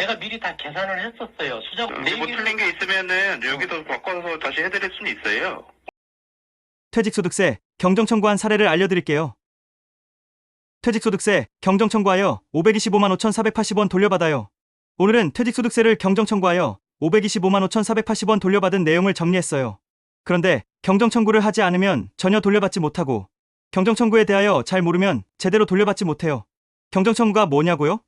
내가 미리 다 계산을 했었어요. 수작 여기 뭐 틀린 게 있으면은 여기서 바꿔서 다시 해드릴 수는 있어요. 퇴직소득세 경정 청구한 사례를 알려드릴게요. 퇴직소득세 경정 청구하여 525만 5,480원 돌려받아요. 오늘은 퇴직소득세를 경정 청구하여 525만 5,480원 돌려받은 내용을 정리했어요. 그런데 경정 청구를 하지 않으면 전혀 돌려받지 못하고 경정 청구에 대하여 잘 모르면 제대로 돌려받지 못해요. 경정 청구가 뭐냐고요?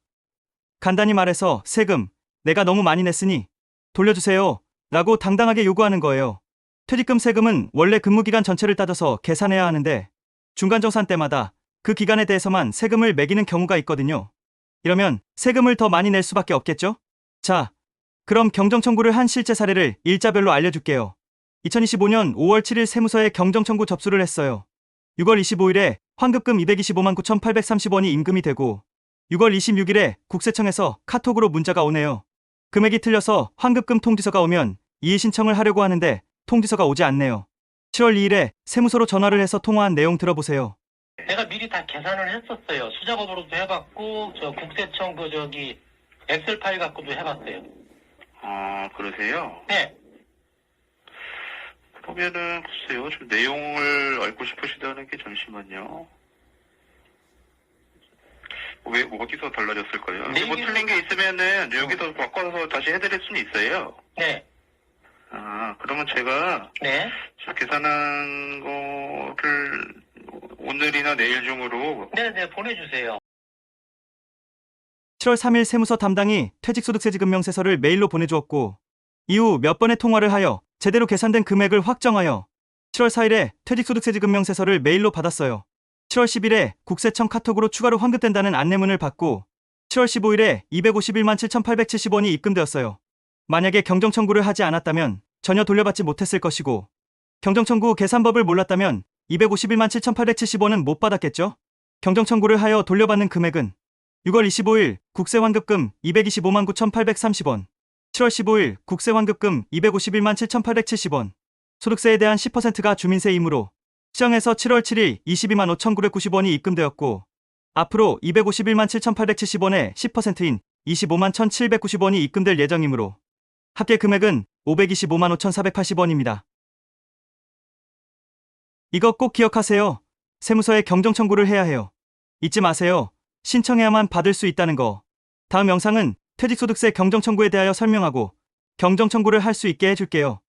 간단히 말해서 세금 내가 너무 많이 냈으니 돌려주세요. 라고 당당하게 요구하는 거예요. 퇴직금 세금은 원래 근무기간 전체를 따져서 계산해야 하는데 중간정산 때마다 그 기간에 대해서만 세금을 매기는 경우가 있거든요. 이러면 세금을 더 많이 낼 수밖에 없겠죠? 자, 그럼 경정 청구를 한 실제 사례를 일자별로 알려줄게요. 2025년 5월 7일 세무서에 경정 청구 접수를 했어요. 6월 25일에 환급금 225만 9,830원이 임금이 되고 6월 26일에 국세청에서 카톡으로 문자가 오네요. 금액이 틀려서 환급금 통지서가 오면 이의 신청을 하려고 하는데 통지서가 오지 않네요. 7월 2일에 세무서로 전화를 해서 통화한 내용 들어보세요. 내가 미리 다 계산을 했었어요. 수작업으로도 해봤고 저 국세청 그 저기 엑셀 파일 갖고도 해봤어요. 아, 그러세요? 네. 그러면은 글쎄요. 좀 내용을 알고 싶으시다는 게 잠시만요. 왜 어디서 달라졌을까요? 여기 뭐 내일은- 틀린 게 있으면은 여기서 바꿔서 다시 해드릴 수는 있어요. 네. 아, 그러면 제가 네. 저 계산한 거를 오늘이나 내일 중으로 네 네 보내주세요. 7월 3일 세무서 담당이 퇴직소득세지급명세서를 메일로 보내주었고 이후 몇 번의 통화를 하여 제대로 계산된 금액을 확정하여 7월 4일에 퇴직소득세지급명세서를 메일로 받았어요. 7월 10일에 국세청 카톡으로 추가로 환급된다는 안내문을 받고 7월 15일에 251만 7,870원이 입금되었어요. 만약에 경정청구를 하지 않았다면 전혀 돌려받지 못했을 것이고 경정청구 계산법을 몰랐다면 251만 7,870원은 못 받았겠죠? 경정청구를 하여 돌려받는 금액은 6월 25일 국세환급금 225만 9,830원, 7월 15일 국세환급금 251만 7,870원, 소득세에 대한 10%가 주민세이므로 시정에서 7월 7일 22만 5,990원이 입금되었고 앞으로 251만 7,870원의 10%인 25만 1,790원이 입금될 예정이므로 합계 금액은 525만 5,480원입니다. 이거 꼭 기억하세요. 세무서에 경정 청구를 해야 해요. 잊지 마세요. 신청해야만 받을 수 있다는 거. 다음 영상은 퇴직소득세 경정 청구에 대하여 설명하고 경정 청구를 할 수 있게 해줄게요.